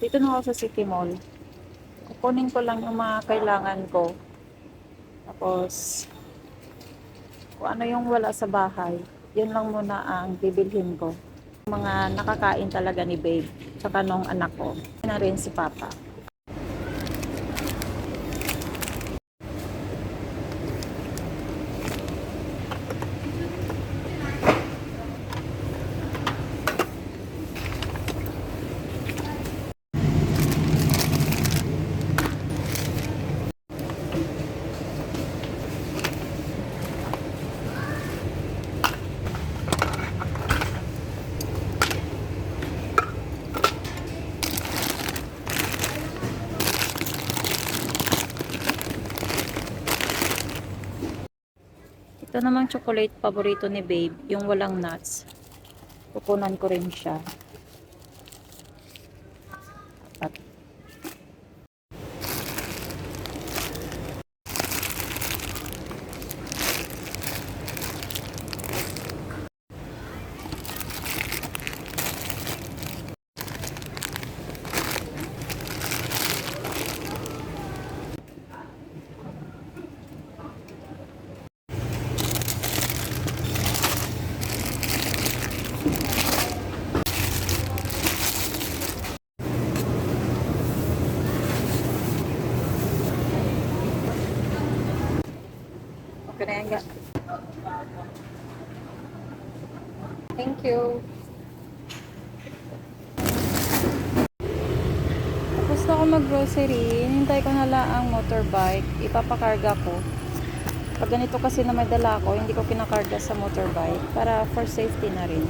Dito na ako sa City Mall. Kukunin ko lang yung mga kailangan ko. Tapos, kung ano yung wala sa bahay, yun lang muna ang bibilhin ko. Mga nakakain talaga ni babe, tsaka nung anak ko. Na rin si Papa. Ito namang chocolate paborito ni babe, yung walang nuts. Kukunan ko rin siya. Ga. Thank you. Tapos na ako mag-grocery. Hinintay ko na lang ang motorbike. Ipapakarga ko. Pag ganito kasi na may dala ko, hindi ko kinakarga sa motorbike para for safety na rin.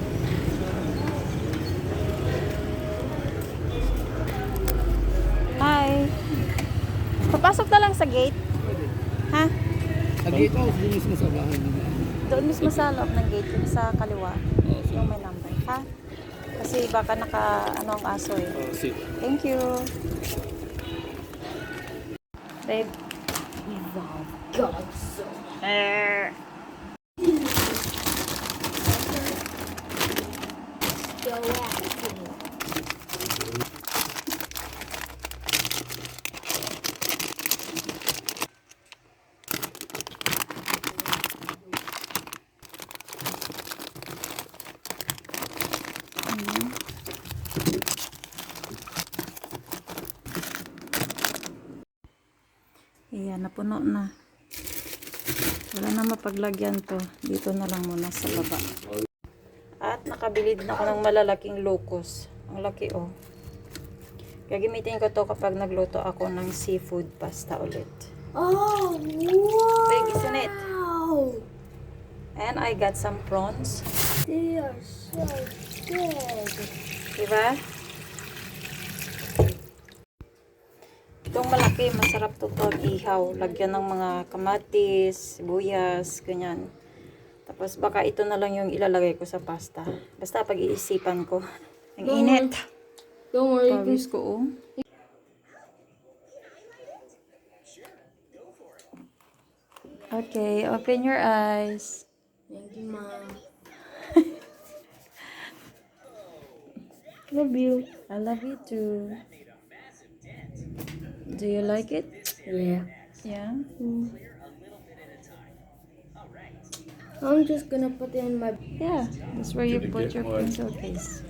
Hi! Papasok na lang sa gate. Ha? Lagi ito, doon mismo sa bahay nila. Doon mismo sa loob ng gate, yung sa kaliwa, sige. yung may number. Ha? Kasi baka naka, ano ang aso eh. Oo, sige. Thank you. Babe. Eh. Ayan, napuno na. Wala na mapaglagyan to. Dito na lang muna sa baba. At nakabilid na ako ng malalaking locos. Ang laki oh. Gagamitin ko to kapag nagluto ako ng seafood pasta ulit. Oh, wow! Big, isn't it? And I got some prawns. They are so good. Diba? Malaki, masarap to to ihaw. Lagyan ng mga kamatis, sibuyas, ganyan. Tapos baka ito na lang yung ilalagay ko sa pasta. Basta pag-iisipan ko. Ang init. Don't worry, Pawis ko oh. Okay, open your eyes. Thank you, Mom. Love you. I love you too. Do you like it? Yeah. Yeah. Mm. I'm just gonna put it in my. Yeah, that's where you put your pencil case.